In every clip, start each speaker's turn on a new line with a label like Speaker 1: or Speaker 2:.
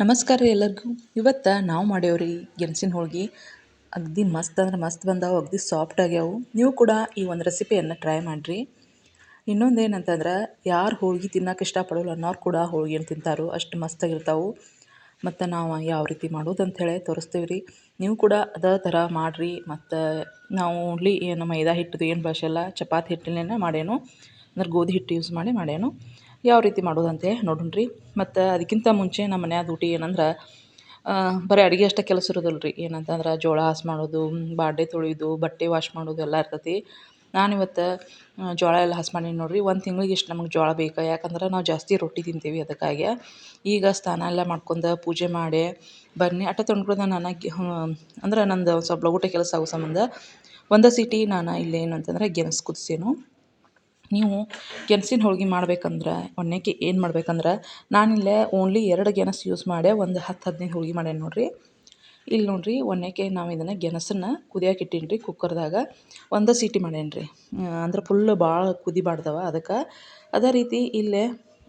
Speaker 1: ನಮಸ್ಕಾರ ರೀ ಎಲ್ಲರಿಗೂ. ಇವತ್ತು ನಾವು ಮಾಡೇವ್ರಿ ಗೆಣಸಿನ ಹೋಳ್ಗೆ. ಅಗ್ದಿ ಮಸ್ತ್ ಅಂದ್ರೆ ಮಸ್ತ್ ಬಂದಾವು, ಅಗ್ದಿ ಸಾಫ್ಟ್ ಆಗ್ಯಾವು. ನೀವು ಕೂಡ ಈ ಒಂದು ರೆಸಿಪಿಯನ್ನು ಟ್ರೈ ಮಾಡಿರಿ. ಇನ್ನೊಂದು ಏನಂತಂದ್ರೆ, ಯಾರು ಹೋಳ್ಗೆ ತಿನ್ನಕ್ಕೆ ಇಷ್ಟಪಡೋಲ್ಲ ಅನ್ನೋರು ಕೂಡ ಹೋಳ್ಗೆನ ತಿಂತಾರೋ, ಅಷ್ಟು ಮಸ್ತಾಗಿರ್ತಾವೆ ಮತ್ತು ನಾವು ಯಾವ ರೀತಿ ಮಾಡೋದು ಅಂಥೇಳಿ ತೋರಿಸ್ತೀವಿ ರೀ. ನೀವು ಕೂಡ ಅದೇ ಥರ ಮಾಡಿರಿ. ಮತ್ತು ನಾವು ಓನ್ಲಿ ಏನು ಮೈದಾ ಹಿಟ್ಟು ಏನು ಬಳಸಲ್ಲ ಚಪಾತಿ ಹಿಟ್ಟಿನ ಮಾಡೇನು ಅಂದ್ರೆ ಗೋಧಿ ಹಿಟ್ಟು ಯೂಸ್ ಮಾಡಿ ಮಾಡೇನು ಯಾವ ರೀತಿ ಮಾಡೋದಂತೆ ನೋಡೋಣ್ರಿ ಮತ್ತು ಅದಕ್ಕಿಂತ ಮುಂಚೆ ನಮ್ಮ ಮನ್ಯಾಗ ಊಟಿ ಏನಂದ್ರೆ ಬರೀ ಅಡುಗೆ ಅಷ್ಟೇ ಕೆಲಸ ಇರೋದಿಲ್ಲ ರೀ ಏನಂತಂದ್ರೆ ಜೋಳ ಹಾಸ್ ಮಾಡೋದು, ಬಾಡೆ ತೊಳೆಯೋದು ಬಟ್ಟೆ ವಾಶ್ ಮಾಡೋದು ಎಲ್ಲ ಇರ್ತೈತಿ. ನಾನು ಇವತ್ತು ಜೋಳ ಎಲ್ಲ ಹಾಸ್ ಮಾಡೀನಿ ನೋಡಿರಿ. ಒಂದು ತಿಂಗ್ಳಿಗೆ ಇಷ್ಟು ನಮಗೆ ಜೋಳ ಬೇಕು. ಯಾಕಂದ್ರೆ ನಾವು ಜಾಸ್ತಿ ರೊಟ್ಟಿ ತಿಂತೀವಿ ಅದಕ್ಕಾಗಿ. ಈಗ ಸ್ನಾನ ಎಲ್ಲ ಮಾಡ್ಕೊಂಡು ಪೂಜೆ ಮಾಡಿ ಬನ್ನಿ. ಅಟ ತೊಂಡ್ಕೊಳ್ದ ನಾನು ಅಂದ್ರೆ ನಂದು ಸ್ವಲ್ಪ ಲಗೂಟ ಕೆಲಸ ಆಗೋ ಸಂಬಂಧ ಒಂದು ಸೀಟಿ ನಾನು ಇಲ್ಲಿ ಏನಂತಂದ್ರೆ ಗೆಣಸು ಕುದಿಸೇನು. ನೀವು ಗೆಣಸಿನ ಹೋಳ್ಗೆ ಮಾಡ್ಬೇಕಂದ್ರೆ ಒನ್ನೇಕೆ ಏನು ಮಾಡ್ಬೇಕಂದ್ರೆ, ನಾನಿಲ್ಲೇ ಓನ್ಲಿ ಎರಡು ಗೆಣಸು ಯೂಸ್ ಮಾಡಿ ಒಂದು ಹತ್ತು ಹದಿನೈದು ಹೋಳ್ಗೆ ಮಾಡೇನಿ ನೋಡಿರಿ. ಇಲ್ಲಿ ನೋಡಿರಿ ಒನ್ನೇಕೆ ನಾವು ಇದನ್ನು ಗೆಣಸನ್ನು ಕುದಿಯಕ್ಕೆ ಇಟ್ಟೀನಿ ರೀ ಕುಕ್ಕರ್ದಾಗ. ಒಂದು ಸೀಟಿ ಮಾಡೇನಿ ರೀ ಅಂದ್ರೆ ಫುಲ್ ಭಾಳ ಕುದಿಬಾರ್ದವ ಅದಕ್ಕೆ. ಅದೇ ರೀತಿ ಇಲ್ಲೇ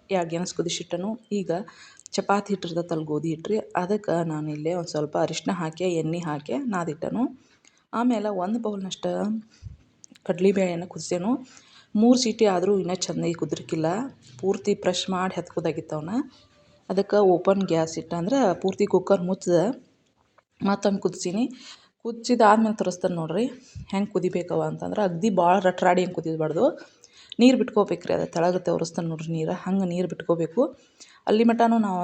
Speaker 1: ಯಾವ ಗೆಣಸು ಕುದಿಸಿಟ್ಟನು ಈಗ ಚಪಾತಿ ಹಿಟ್ಟಿರ್ದ ತಲೆ ಗೋಧಿ ಹಿಟ್ಟು ರೀ ಅದಕ್ಕೆ ನಾನು ಇಲ್ಲೇ ಒಂದು ಸ್ವಲ್ಪ ಅರಿಶಿನ ಹಾಕಿ, ಎಣ್ಣೆ ಹಾಕಿ ನಾದಿಟ್ಟನು. ಆಮೇಲೆ ಒಂದು ಬೌಲ್ನಷ್ಟು ಕಡ್ಲೆಬೇಳೆನ ಕುದಿಸೇನು ಮೂರು ಸೀಟಿ ಆದರೂ ಇನ್ನೂ ಚೆನ್ನಾಗಿ ಕುದ್ರಕ್ಕಿಲ್ಲ ಪೂರ್ತಿ ಪ್ರೆಶ್ ಮಾಡಿ ಹೆತ್ಕೋದಾಗಿತ್ತು ಅವನ್ನ ಅದಕ್ಕೆ ಓಪನ್ ಗ್ಯಾಸ್ ಇಟ್ಟು ಅಂದ್ರೆ ಪೂರ್ತಿ ಕುಕ್ಕರ್ ಮುಚ್ಚಿದೆ. ಮತ್ತೊಂದು ಕುದಿಸೀನಿ. ಕುದಿಸಿದಾದ್ಮೇಲೆ ತರಿಸ್ತಾನೆ ನೋಡಿರಿ, ಹೆಂಗೆ ಕುದಿಬೇಕವ ಅಂತಂದ್ರೆ ಅಗ್ದಿ ಭಾಳ ರಟ್ರಾಡಿ ಹೆಂಗೆ ಕುದಿಬಾರ್ದು ನೀರು ಬಿಟ್ಕೋಬೇಕು ರೀ ಅದು ತೆಳಗೆ ಒರೆಸ್ತಾನೆ ನೋಡ್ರಿ ನೀರು, ಹಂಗೆ ನೀರು ಬಿಟ್ಕೋಬೇಕು. ಅಲ್ಲಿ ಮಟನೂ ನಾವು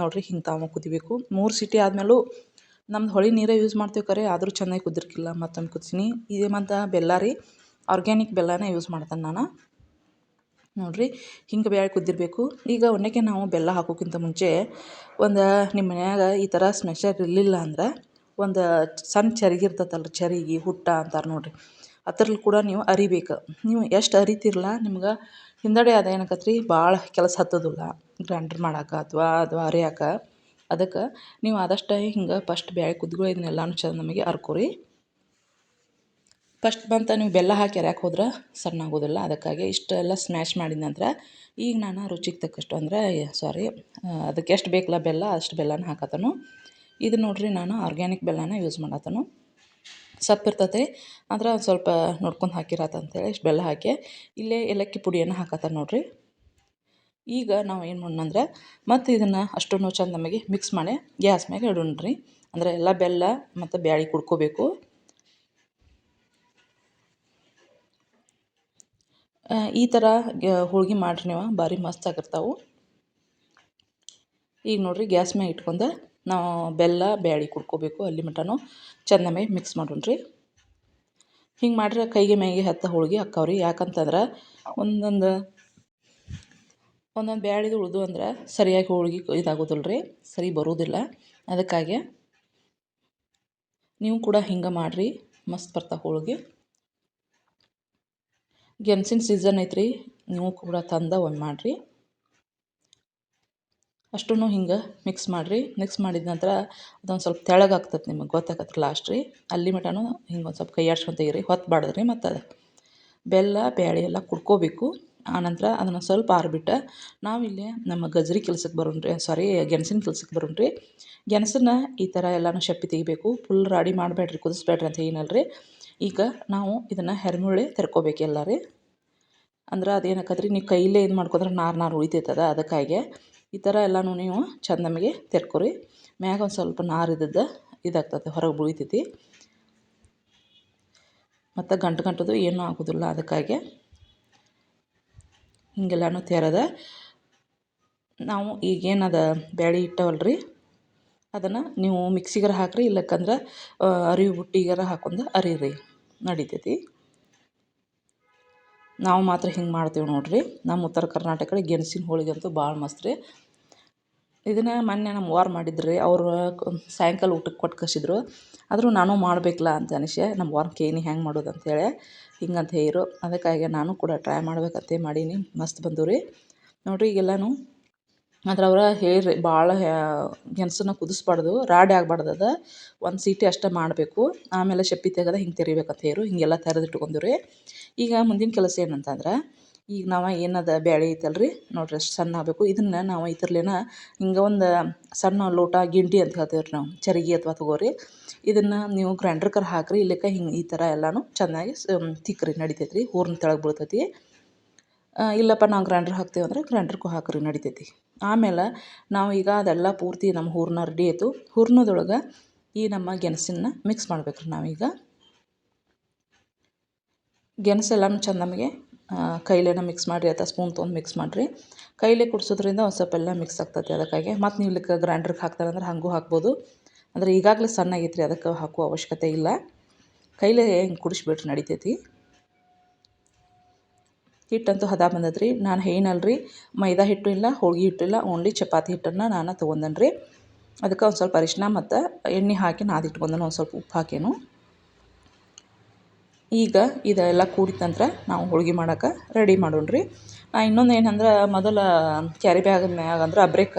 Speaker 1: ನೋಡಿರಿ ಹಿಂಗೆ ತಾವು ಕುದಿಬೇಕು. ಮೂರು ಸೀಟಿ ಆದಮೇಲೂ ನಮ್ದು ಹೊಳಿ ನೀರೇ ಯೂಸ್ ಮಾಡ್ತೀವಿ ಕರೆ, ಆದರೂ ಚೆನ್ನಾಗಿ ಕುದಿರ್ಕಿಲ್ಲ. ಮತ್ತೊಂದು ಕುದಿಸೀನಿ. ಇದೇ ಮತ್ತು ಬೆಲ್ಲ ರೀ. ಆರ್ಗ್ಯಾನಿಕ್ ಬೆಲ್ಲನೇ ಯೂಸ್ ಮಾಡ್ತೇನೆ ನಾನು. ನೋಡಿರಿ, ಹಿಂಗೆ ಬ್ಯಾಳೆ ಕುದ್ದಿರಬೇಕು. ಈಗ ಒಣ್ಣೆಗೆ ನಾವು ಬೆಲ್ಲ ಹಾಕೋಕ್ಕಿಂತ ಮುಂಚೆ ಒಂದು ನಿಮ್ಮ ಮನ್ಯಾಗ ಈ ಥರ ಸ್ಮೆಷರ್ ಇರಲಿಲ್ಲ ಅಂದ್ರೆ ಒಂದು ಸಣ್ಣ ಚರಿಗೆ ಇರ್ತೈತಲ್ಲ, ಚರಿಗೆ, ಹುಟ್ಟ ಅಂತಾರೆ ನೋಡಿರಿ. ಅದ್ರಲ್ಲಿ ಕೂಡ ನೀವು ಅರಿಬೇಕು. ನೀವು ಎಷ್ಟು ಅರಿತಿರಲ್ಲ ನಿಮ್ಗೆ. ಹಿಂದಡೆ ಅದ ಏನಾಕತ್ತೆ ರೀ ಭಾಳ ಕೆಲಸ ಹತ್ತೋದಿಲ್ಲ ಗ್ರೈಂಡರ್ ಮಾಡಕ್ಕೆ ಅಥವಾ ಅಥವಾ ಅರಿಯಾಕ. ಅದಕ್ಕೆ ನೀವು ಆದಷ್ಟು ಹಿಂಗೆ ಫಸ್ಟ್ ಬ್ಯಾಳೆ ಕುದ್ಗಳು ಇದನ್ನೆಲ್ಲನೂ ಚೆಂದ ನಮಗೆ ಅರ್ಕೋರಿ. ಫಸ್ಟ್ ಬಂತ ನೀವು ಬೆಲ್ಲ ಹಾಕಿ ಅರ್ಯಾಕೆ ಹೋದ್ರೆ ಸಣ್ಣ ಆಗೋದಿಲ್ಲ. ಅದಕ್ಕಾಗಿ ಇಷ್ಟೆಲ್ಲ ಸ್ಮ್ಯಾಶ್ ಮಾಡಿದ ನಂತರ ಈಗ ನಾನು ರುಚಿಗೆ ತಕ್ಕಷ್ಟು ಅಂದರೆ ಸಾರಿ ಅದಕ್ಕೆ ಎಷ್ಟು ಬೇಕಲ್ಲ ಬೆಲ್ಲ, ಅಷ್ಟು ಬೆಲ್ಲನ ಹಾಕತ್ತನು ಇದು ನೋಡಿರಿ ನಾನು ಆರ್ಗ್ಯಾನಿಕ್ ಬೆಲ್ಲನ ಯೂಸ್ ಮಾಡತ್ತನು ಸಪ್ಪು ಇರ್ತೈತೆ, ಆದ್ರೆ ಒಂದು ಸ್ವಲ್ಪ ನೋಡ್ಕೊಂಡು ಹಾಕಿರತ್ತ ಅಂತೇಳಿ ಇಷ್ಟು ಬೆಲ್ಲ ಹಾಕಿ, ಇಲ್ಲೇ ಏಲಕ್ಕಿ ಪುಡಿಯನ್ನು ಹಾಕತ್ತ ನೋಡಿರಿ. ಈಗ ನಾವು ಏನು ಮಾಡೋಣಂದ್ರೆ ಮತ್ತು ಇದನ್ನು ಅಷ್ಟನ್ನು ಚಂದ ನಮಗೆ ಮಿಕ್ಸ್ ಮಾಡಿ ಗ್ಯಾಸ್ ಮ್ಯಾಗೆ ಇಡೋಣ ರೀ ಅಂದರೆ ಎಲ್ಲ ಬೆಲ್ಲ ಮತ್ತು ಬ್ಯಾಳಿ ಕುಡ್ಕೋಬೇಕು. ಈ ಥರ ಹೋಳ್ಗೆ ಮಾಡಿರಿ ನೀವು. ಭಾರಿ ಮಸ್ತ್ ಆಗಿರ್ತಾವೆ. ಈಗ ನೋಡಿರಿ, ಗ್ಯಾಸ್ ಮ್ಯಾಗ ಇಟ್ಕೊಂಡು ನಾವು ಬೆಲ್ಲ, ಬ್ಯಾಳಿ ಕುಡ್ಕೋಬೇಕು, ಅಲ್ಲಿ ಮಟನೂ ಚೆನ್ನಾಗಿ ಮಿಕ್ಸ್ ಮಾಡೋಣ್ರಿ. ಹಿಂಗೆ ಮಾಡ್ರೆ ಕೈಗೆ ಮೈಗೆ ಹತ್ತ ಹೋಳ್ಗೆ ಹಾಕವ್ರಿ ಯಾಕಂತಂದ್ರೆ ಒಂದೊಂದು ಒಂದೊಂದು ಬ್ಯಾಳಿದು ಉಳಿದು ಅಂದ್ರೆ ಸರಿಯಾಗಿ ಹೋಳ್ಗೆ ಇದಾಗೋದಿಲ್ಲ ರೀ ಸರಿ ಬರೋದಿಲ್ಲ. ಅದಕ್ಕಾಗಿ ನೀವು ಕೂಡ ಹಿಂಗೆ ಮಾಡಿರಿ. ಮಸ್ತ್ ಬರ್ತಾವೆ ಹೋಳ್ಗೆ. ಗೆಣಸಿನ ಸೀಸನ್ ಐತ್ರಿ. ನೀವು ಕೂಡ ತಂದು ಒಂದು ಮಾಡಿರಿ. ಅಷ್ಟೂ ಹಿಂಗೆ ಮಿಕ್ಸ್ ಮಾಡಿರಿ. ಮಿಕ್ಸ್ ಮಾಡಿದ ನಂತರ ಅದೊಂದು ಸ್ವಲ್ಪ ತೆಳಗೆ ಆಗ್ತದೆ ನಿಮಗೆ ಗೊತ್ತಾಗತ್ತೆ ಲಾಸ್ಟ್ ರೀ. ಅಲ್ಲಿ ಮಟನೂ ಹಿಂಗೆ ಒಂದು ಸ್ವಲ್ಪ ಕೈ ತೆಗೀರಿ. ಹೊತ್ತು ರೀ ಮತ್ತು ಅದು. ಬೆಲ್ಲ, ಬ್ಯಾಳೆ ಎಲ್ಲ ಕುಡ್ಕೋಬೇಕು. ಆನಂತರ ಅದನ್ನು ಸ್ವಲ್ಪ ಆರಿಬಿಟ್ಟು ನಾವಿಲ್ಲಿ ನಮ್ಮ ಗಜ್ರಿ ಕೆಲಸಕ್ಕೆ ಬರೋಣ ರೀ ಸಾರಿ ಗೆಣಸಿನ ಕೆಲಸಕ್ಕೆ ಬರೋಣ ರೀ ಗೆಣಸನ್ನ ಈ ಥರ ಎಲ್ಲನೂ ಶಪ್ಪಿ ತೆಗಿಬೇಕು ಫುಲ್ ರಾಡಿ ಮಾಡಬೇಡ್ರಿ, ಕುದಿಸ್ಬೇಡ್ರಿ ಅಂತ ಏನಲ್ಲ ರೀ ಈಗ ನಾವು ಇದನ್ನು ಹೆರ್ಮುಳ್ಳೆ ತೆರ್ಕೋಬೇಕು ಎಲ್ಲ ರೀ ಅಂದ್ರೆ ಅದೇನಾಕತ್ರಿ, ನೀವು ಕೈಲೇ ಇದು ಮಾಡ್ಕೊಂಡ್ರೆ ನಾರು ನಾರು ಉಳಿತೈತದ ಅದಕ್ಕಾಗಿ ಈ ಥರ ಎಲ್ಲನೂ ನೀವು ಚಂದ ನಮಗೆ ತೆರ್ಕೊರಿ. ಮ್ಯಾಗ ಒಂದು ಸ್ವಲ್ಪ ನಾರು ಇದ್ದದ್ದು ಇದಾಗ್ತದೆ, ಹೊರಗೆ ಉಳಿತೈತಿ ಮತ್ತು ಗಂಟು ಗಂಟದು ಏನೂ ಆಗೋದಿಲ್ಲ ಅದಕ್ಕಾಗಿ. ಹಿಂಗೆಲ್ಲನೂ ತೆರೆದ ನಾವು ಈಗೇನದ ಬ್ಯಾಳಿ ಇಟ್ಟವಲ್ಲ ರೀ ಅದನ್ನು ನೀವು ಮಿಕ್ಸಿಗಾರ ಹಾಕಿರಿ ಇಲ್ಲಕ್ಕಂದ್ರೆ ಅರಿವಿ ಬುಟ್ಟಿಗಾರ ಹಾಕೊಂಡು ಅರಿರಿ, ನಡಿತೈತಿ. ನಾವು ಮಾತ್ರ ಹಿಂಗೆ ಮಾಡ್ತೀವಿ ನೋಡಿರಿ. ನಮ್ಮ ಉತ್ತರ ಕರ್ನಾಟಕ ಕಡೆ ಗೆಣಸಿನ ಹೋಳಿಗೆ ಅಂತೂ ಭಾಳ ಮಸ್ತ್ ರೀ ಇದನ್ನು ಮೊನ್ನೆ ನಮ್ಮ ವಾರ್ ಮಾಡಿದ್ರು ರೀ ಅವರು ಸಾಯಂಕಾಲ ಊಟಕ್ಕೆ ಕೊಟ್ಟು ಕಳಿಸಿದ್ರು ಆದರೂ ನಾನು ಮಾಡಬೇಕಲ್ಲ ಅಂತ ಅನಿಸೆ ನಮ್ಮ ವಾರ್ ಕೇನಿ ಹೆಂಗೆ ಮಾಡೋದು ಹಿಂಗೆ ಹಿಂಗಂತ ಹೇಳಿರು ಅದಕ್ಕಾಗಿ ನಾನು ಕೂಡ ಟ್ರೈ ಮಾಡ್ಬೇಕಂತ ಮಾಡೀನಿ. ಮಸ್ತ್ ಬಂದವು ರೀ ನೋಡಿರಿ ಈಗೆಲ್ಲನೂ ಆದ್ರೆ ಅವ್ರು ಹೇಳಿರಿ ಭಾಳ ಗೆಣಸನ್ನ ಕುದಿಸ್ಬಾರ್ದು. ರಾಡಿ ಆಗ್ಬಾರ್ದು ಅದು. ಒಂದು ಸೀಟಿ ಅಷ್ಟೇ ಮಾಡಬೇಕು. ಆಮೇಲೆ ಶಪ್ಪಿ ತೆಗೆದ ಹಿಂಗೆ ತೆರಿಬೇಕಂತ ಹೇಳಿರು ಹೀಗೆಲ್ಲ ತೆರೆದು ಇಟ್ಕೊಂಡ್ರು ರೀ ಈಗ ಮುಂದಿನ ಕೆಲಸ ಏನಂತಂದ್ರೆ ಈಗ ನಾವು ಏನದ ಬ್ಯಾಳಿ ಐತಲ್ರಿ? ನೋಡ್ರಿ ಅಷ್ಟು ಸಣ್ಣ ಆಗಬೇಕು. ಇದನ್ನು ನಾವು ಇದ್ರಲ್ಲೇನ ಹಿಂಗೆ ಒಂದು ಸಣ್ಣ ಲೋಟ ಗಿಂಡಿ ಅಂತ ಹೇಳ್ತೀವಿ ರೀ ನಾವು. ಚರಗಿ ಅಥವಾ ತಗೋರಿ. ಇದನ್ನು ನೀವು ಗ್ರೈಂಡ್ರ್ಕರ ಹಾಕಿರಿ. ಇಲ್ಲಕ ಹಿಂಗೆ ಈ ಥರ ಎಲ್ಲನೂ ಚೆನ್ನಾಗಿ ತಿಕ್ಕರಿ ನಡಿತೈತೆ ರೀ ಹೂರ್ಣ ತೆಳಗೆ ಬೀಳ್ತೈತಿ. ಇಲ್ಲಪ್ಪ ನಾವು ಗ್ರೈಂಡರ್ ಹಾಕ್ತೇವೆ ಅಂದ್ರೆ ಗ್ರೈಂಡರ್ಗೂ ಹಾಕಿರಿ, ನಡಿತೈತಿ. ಆಮೇಲೆ ನಾವು ಈಗ ಅದೆಲ್ಲ ಪೂರ್ತಿ ನಮ್ಮ ಹೂರ್ನ ರೆಡಿ ಆಯಿತು. ಹೂರ್ನದೊಳಗೆ ಈ ನಮ್ಮ ಗೆಣಸನ್ನ ಮಿಕ್ಸ್ ಮಾಡ್ಬೇಕು ರೀ ನಾವೀಗ ಗೆಣಸೆಲ್ಲನೂ ಚೆಂದ ನಮಗೆ ಕೈಲೇನ ಮಿಕ್ಸ್ ಮಾಡಿರಿ ಅಥವಾ ಸ್ಪೂನ್ ತೊಗೊಂಡು ಮಿಕ್ಸ್ ಮಾಡಿರಿ. ಕೈಲೇ ಕುಡಿಸೋದ್ರಿಂದ ಒಂದು ಸ್ವಲ್ಪ ಎಲ್ಲ ಮಿಕ್ಸ್ ಆಗ್ತೈತಿ ಅದಕ್ಕಾಗಿ. ಮತ್ತು ನೀವು ಇಲ್ಲಿಕ್ಕೆ ಗ್ರೈಂಡ್ರಿಗೆ ಹಾಕ್ತಾರಂದ್ರೆ ಹಾಗೂ ಹಾಕ್ಬೋದು. ಅಂದರೆ ಈಗಾಗಲೇ ಸಣ್ಣ ಆಗೈತೆ ರೀ ಅದಕ್ಕೆ ಹಾಕುವ ಅವಶ್ಯಕತೆ ಇಲ್ಲ. ಕೈಲೇ ಹಿಂಗೆ ಕುಡಿಸ್ಬಿಟ್ರೆ ನಡಿತೈತಿ. ಹಿಟ್ಟಂತೂ ಹದ ಬಂದದ್ರಿ. ನಾನು ಏನಲ್ರಿ ಮೈದಾ ಹಿಟ್ಟು ಇಲ್ಲ, ಹೋಳ್ಗೆ ಹಿಟ್ಟು ಇಲ್ಲ ಓನ್ಲಿ ಚಪಾತಿ ಹಿಟ್ಟನ್ನು ನಾನು ತೊಗೊಂಡೇನಿ ರೀ ಅದಕ್ಕೆ ಒಂದು ಸ್ವಲ್ಪ ಅರಿಶಿನ ಮತ್ತು ಎಣ್ಣೆ ಹಾಕಿ ನಾದಿಟ್ಕೊಂಡನು ಒಂದು ಸ್ವಲ್ಪ ಉಪ್ಪು ಹಾಕೇನು. ಈಗ ಇದೆಲ್ಲ ಕೂಡಿದ ನಂತರ ನಾವು ಹೋಳ್ಗೆ ಮಾಡಕ್ಕೆ ರೆಡಿ ಮಾಡೋಣ ರೀ ಇನ್ನೊಂದು ಏನಂದ್ರೆ ಮೊದಲು ಕ್ಯಾರಿ ಬ್ಯಾಗ್ ಮ್ಯಾಗ ಅಂದ್ರೆ ಅಬ್ರೇಕ್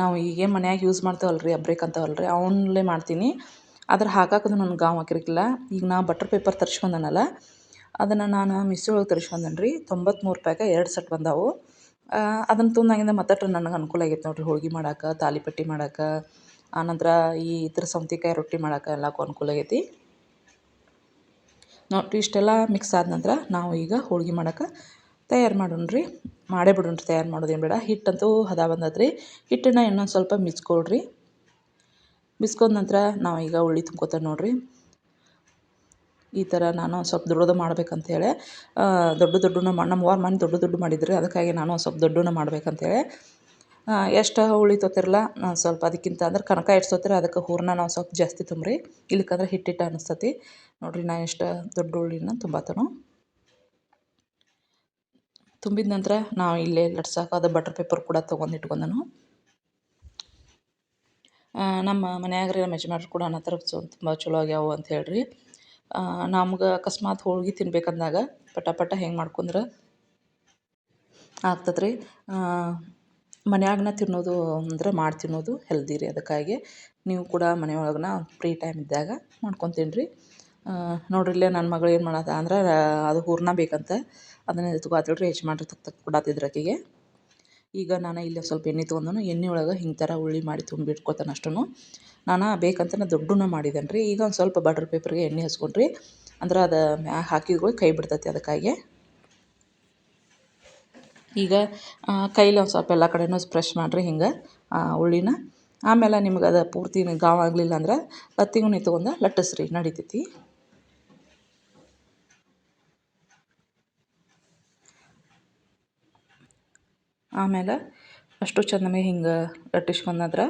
Speaker 1: ನಾವು ಈಗೇನು ಮನ್ಯಾಗ ಯೂಸ್ ಮಾಡ್ತೇವಲ್ಲ ರೀ ಅಬ್ರೇಕ್ ಅಂತವಲ್ಲ ರೀ ಅವನಲ್ಲೇ ಮಾಡ್ತೀನಿ. ಆದ್ರೆ ಹಾಕಕ್ಕದು ನನಗೆ ಗಾವ್ ಹಾಕಿರಕ್ಕಿಲ್ಲ ಈಗ ನಾ ಬಟರ್ ಪೇಪರ್ ತರಿಸ್ಕೊಂಡನಲ್ಲ ಅದನ್ನು ನಾನು ಮಿಸ್ಸಿ ಒಳಗೆ ತರಿಸ್ಕೊಂಡೇನೆ ರೀ ತೊಂಬತ್ತ್ಮೂರು ರೂಪಾಯಿಗೆ ಎರಡು ಸೆಟ್ ಬಂದಾವು. ಅದನ್ನು ತೊಗೊಂಡಾಗಿಂದ ಮತ್ತಷ್ಟು ನನಗೆ ಅನುಕೂಲ ಆಗೈತೆ ನೋಡಿರಿ ಹೋಳ್ಗೆ ಮಾಡೋಕೆ ತಾಲಿಪಟ್ಟಿ ಮಾಡೋಕೆ ಆನಂತರ ಈ ಇದ್ರ ಸೌತೆಕಾಯಿ ರೊಟ್ಟಿ ಮಾಡೋಕೆ ಎಲ್ಲಕ್ಕೂ ಅನುಕೂಲ ಆಗೈತಿ. ನೋಡಿರಿ ಇಷ್ಟೆಲ್ಲ ಮಿಕ್ಸ್ ಆದ ನಂತರ ನಾವು ಈಗ ಹೋಳ್ಗೆ ಮಾಡೋಕೆ ತಯಾರು ಮಾಡೋಣ ರೀ ಮಾಡೇ ಬಿಡೋಣ ರೀ ತಯಾರು ಮಾಡೋದೇನು ಬೇಡ. ಹಿಟ್ಟಂತೂ ಹದ ಬಂದದ್ರಿ. ಹಿಟ್ಟನ್ನು ಇನ್ನೊಂದು ಸ್ವಲ್ಪ ಮಿಚ್ಕೊಳ್ರಿ ಮಿಸ್ಕೊಂಡ ನಂತರ ನಾವು ಈಗ ಉಳ್ಳಿ ತುಂಬ್ಕೊತೇವೆ ನೋಡಿರಿ. ಈ ಥರ ನಾನು ಸ್ವಲ್ಪ ದೊಡ್ಡದು ಮಾಡ್ಬೇಕಂತೇಳಿ ದೊಡ್ಡ ದೊಡ್ಡನ ನಮ್ಮ ಅವ್ವ ಮನೆ ದೊಡ್ಡ ದೊಡ್ಡ ಮಾಡಿದ್ರಿ. ಅದಕ್ಕಾಗಿ ನಾನು ಸ್ವಲ್ಪ ದೊಡ್ಡನ ಮಾಡ್ಬೇಕಂತೇಳಿ ಎಷ್ಟು ಹುಳಿ ತೊತ್ತಿರಲ್ಲ ಸ್ವಲ್ಪ ಅದಕ್ಕಿಂತ ಅಂದ್ರೆ ಕನಕ ಎಷ್ಟು ತೊತ್ತಿರ, ಅದಕ್ಕೆ ಹೂರಣ ನಾವು ಸ್ವಲ್ಪ ಜಾಸ್ತಿ ತುಂಬ್ರಿ. ಇಲ್ಲಕ್ಕಂದ್ರೆ ಹಿಟ್ಟು ಹಿಟ್ಟು ಅನಿಸ್ತತಿ. ನೋಡಿರಿ ನಾ ಎಷ್ಟು ದೊಡ್ಡ ಹುಳಿನ ತುಂಬಾತನು. ತುಂಬಿದ ನಂತರ ನಾವು ಇಲ್ಲೇ ಲಟ್ಸಕ್ಕೆ ಅದು ಬಟರ್ ಪೇಪರ್ ಕೂಡ ತೊಗೊಂಡು ಇಟ್ಕೊಂಡನು. ನಮ್ಮ ಮನೆಯಾಗ್ರಿ ನಮ್ಮ ಯಜಮಾನ್ರು ಕೂಡ ಅನ್ನತ್ತಾರ ತುಂಬ ಚಲೋ ಆಗ್ಯಾವು ಅಂತ ಹೇಳ್ರಿ. ನಮ್ಗೆ ಅಕಸ್ಮಾತ್ ಹೋಳ್ಗೆ ತಿನ್ಬೇಕಂದಾಗ ಪಟ ಪಟ ಹೆಂಗೆ ಮಾಡ್ಕೊಂಡ್ರೆ ಆಗ್ತದ್ರಿ ಮನ್ಯಾಗನ ತಿನ್ನೋದು ಅಂದ್ರೆ ಮಾಡಿ ತಿನ್ನೋದು ಹೆಲ್ದಿ ರೀ ಅದಕ್ಕಾಗಿ. ನೀವು ಕೂಡ ಮನೆಯೊಳಗನ ಫ್ರೀ ಟೈಮ್ ಇದ್ದಾಗ ಮಾಡ್ಕೊಂಡು ತಿನ್ನಿರಿ ನೋಡಿರಿ ಇಲ್ಲೇ ನನ್ನ ಮಗಳು ಏನು ಮಾಡತ್ತ ಅಂದ್ರೆ, ಅದು ಹೂರಣ ಬೇಕಂತ ಅದನ್ನು ಎತ್ಕೊತಾಳ್ರಿ ಯಜಮಾನ್ರು ತಕ್ ತಕ್ ಕೊಡತ್ತಿದ್ರು ಆಕೆಗೆ ಈಗ ನಾನು ಇಲ್ಲಿ ಸ್ವಲ್ಪ ಎಣ್ಣೆ ತೊಗೊಂಡು ಎಣ್ಣೆ ಒಳಗೆ ಹಿಂಗೆ ಥರ ಉಳ್ಳಿ ಮಾಡಿ ತುಂಬಿಟ್ಕೊತಾನೆ ಅಷ್ಟೂ ನಾನು ಬೇಕಂತ ನಾನು ದೊಡ್ಡನ ಮಾಡಿದ್ದೇನೆ ರೀ ಈಗ ಒಂದು ಸ್ವಲ್ಪ ಬಟರ್ ಪೇಪರ್ಗೆ ಎಣ್ಣೆ ಹಚ್ಕೊಂಡ್ರಿ. ಅಂದ್ರೆ ಅದು ಮ್ಯಾಗ ಹಾಕಿದ್ರೆ ಕೈ ಬಿಡ್ತೈತಿ ಅದಕ್ಕಾಗಿ. ಈಗ ಕೈಲಿ ಒಂದು ಸ್ವಲ್ಪ ಎಲ್ಲ ಕಡೆನೂ ಸ್ಪ್ರೆಶ್ ಮಾಡಿರಿ ಹಿಂಗೆ ಉಳ್ಳಿನ. ಆಮೇಲೆ ನಿಮ್ಗೆ ಅದು ಪೂರ್ತಿ ಗಾವ ಆಗಲಿಲ್ಲ ಅಂದ್ರೆ ಲತ್ತಿಗುಣಿ ತೊಗೊಂಡು ಲಟ್ಟಿಸ್ರಿ, ನಡಿತೈತಿ. ಆಮೇಲೆ ಅಷ್ಟು ಚಂದನೆ ಹಿಂಗೆ ಲಟ್ಟಿಸ್ಕೊಂಡಂದ್ರೆ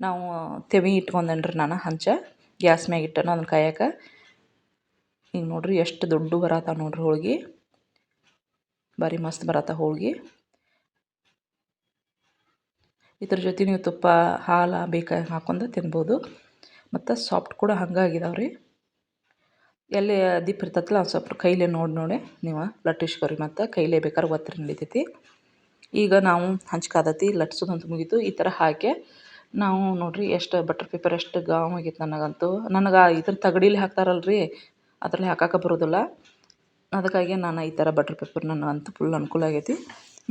Speaker 1: ನಾವು ತೆವಿ ಇಟ್ಕೊಂಡೇನಿ ರೀ ನಾನು ಹಂಚ, ಗ್ಯಾಸ್ ಮ್ಯಾಗ ಇಟ್ಟನು ಅದನ್ನು ಕಾಯಕ್ಕೆ ಈಗ ನೋಡಿರಿ ಎಷ್ಟು ದೊಡ್ಡ ಬರತ್ತಾವ ನೋಡಿರಿ ಹೋಳ್ಗೆ. ಭಾರಿ ಮಸ್ತ್ ಬರತ್ತೆ ಹೋಳ್ಗೆ. ಇದ್ರ ಜೊತೆ ನೀವು ತುಪ್ಪ, ಹಾಲು, ಬೇಕಾಗಿ ಹಾಕೊಂಡು ತಿನ್ಬೋದು. ಮತ್ತು ಸಾಫ್ಟ್ ಕೂಡ ಹಂಗೆ ಆಗಿದಾವೆ ರೀ ಎಲ್ಲಿ ದಿಪ್ಪ ಇರ್ತೈತಲ್ಲ ಒಂದು ಸ್ವಲ್ಪ ಕೈಲೇ ನೋಡಿ ನೋಡಿ ನೀವು ಲಟ್ಟಿಸ್ಕೊರಿ ಮತ್ತು ಕೈಲೇ ಬೇಕಾದ್ರೆ ಒತ್ತರಿ ನಡೀತೈತಿ. ಈಗ ನಾವು ಹಂಚ್ಕಾದತಿ ಲಟ್ಸೋದಂತ ಮುಗೀತು. ಈ ಥರ ಹಾಕಿ ನಾವು ನೋಡಿರಿ ಎಷ್ಟು ಬಟರ್ ಪೇಪರ್ ಎಷ್ಟು ಗಾಮ್ ಆಗೈತೆ ನನಗಂತೂ. ನನಗೆ ಇದ್ರ ತಗಡೀಲಿ ಹಾಕ್ತಾರಲ್ಲ ರೀ ಅದರಲ್ಲಿ ಹಾಕಕ್ಕೆ ಬರೋದಿಲ್ಲ. ಅದಕ್ಕಾಗಿ ನಾನು ಈ ಥರ ಬಟರ್ ಪೇಪರ್ ಅಂತ ಫುಲ್ ಅನುಕೂಲ ಆಗೈತಿ.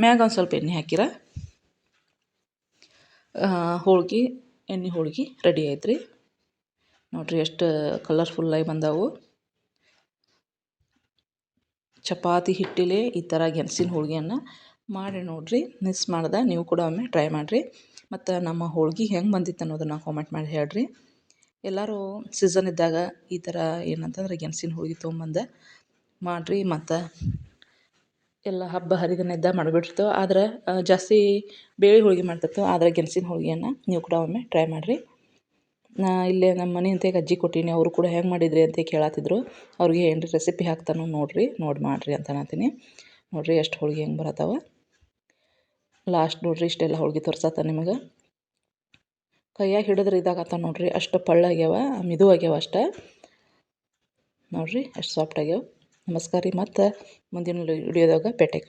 Speaker 1: ಮ್ಯಾಗ ಒಂದು ಸ್ವಲ್ಪ ಎಣ್ಣೆ ಹಾಕಿರ. ಹೋಳ್ಗೆ, ಎಣ್ಣೆ ಹೋಳ್ಗೆ ರೆಡಿ ಆಯ್ತು ರೀ ನೋಡಿರಿ ಎಷ್ಟು ಕಲರ್ಫುಲ್ಲಾಗಿ ಬಂದವು. ಚಪಾತಿ ಹಿಟ್ಟಿಲೆ ಈ ಥರ ಗೆಣಸಿನ ಹೋಳಿಗೆಯನ್ನು ಮಾಡಿ ನೋಡಿರಿ. ಮಿಸ್ ಮಾಡ್ದೆ, ನೀವು ಕೂಡ ಒಮ್ಮೆ ಟ್ರೈ ಮಾಡಿರಿ. ಮತ್ತು ನಮ್ಮ ಹೋಳ್ಗೆ ಹೆಂಗೆ ಬಂದಿತ್ತು ಅನ್ನೋದನ್ನು ಕಾಮೆಂಟ್ ಮಾಡಿ ಹೇಳ್ರಿ. ಎಲ್ಲರೂ ಸೀಸನ್ ಇದ್ದಾಗ ಈ ಥರ ಏನಂತಂದ್ರೆ ಗೆಣಸಿನ ಹೋಳ್ಗೆ ತೊಗೊಂಬಂದು ಮಾಡಿರಿ ಮತ್ತು ಎಲ್ಲ ಹಬ್ಬ ಹರಿದಿನ ಇದ್ದಾಗ ಮಾಡಿಬಿಡ್ತು ಆದ್ರೆ ಜಾಸ್ತಿ ಬೇಳೆ ಹೋಳಿಗೆ ಮಾಡ್ತಿರ್ತೇವೆ. ಆದರೆ ಗೆಣಸಿನ ಹೋಳಿಗೆಯನ್ನು ನೀವು ಕೂಡ ಒಮ್ಮೆ ಟ್ರೈ ಮಾಡಿರಿ. ನಾ, ಇಲ್ಲೇ ನಮ್ಮ ಮನೆ ಅಂತೇಗೆ ಅಜ್ಜಿ ಕೊಟ್ಟೀನಿ. ಅವರು ಕೂಡ ಹೆಂಗೆ ಮಾಡಿದ್ರಿ ಅಂತ ಕೇಳತ್ತಿದ್ರು ಅವ್ರಿಗೆ ಏನು ರೀ ರೆಸಿಪಿ ಹಾಕ್ತಾನೋ ನೋಡಿರಿ, ನೋಡಿ ಮಾಡಿರಿ ಅಂತ ಅನ್ನತೀನಿ ನೋಡಿರಿ ಎಷ್ಟು ಹೋಳಿಗೆ ಹೆಂಗೆ ಬರತ್ತಾವ ಲಾಸ್ಟ್ ನೋಡಿರಿ ಇಷ್ಟೆಲ್ಲ ಹೋಳಿಗೆ ತೋರ್ಸತ್ತ ನಿಮಗೆ. ಕೈಯಾಗ ಹಿಡಿದ್ರೆ ಇದಾಗತ್ತ ನೋಡಿರಿ. ಅಷ್ಟು ಪಳ್ಳಾಗ್ಯಾವ ಮಿದು ಆಗ್ಯಾವ ಅಷ್ಟು. ನೋಡಿರಿ, ಅಷ್ಟು ಸಾಫ್ಟ್ ಆಗ್ಯಾವ. ನಮಸ್ಕಾರ ರೀ. ಮತ್ತು ಮುಂದಿನ ವಿಡಿಯೋದಾಗ ಭೇಟಿ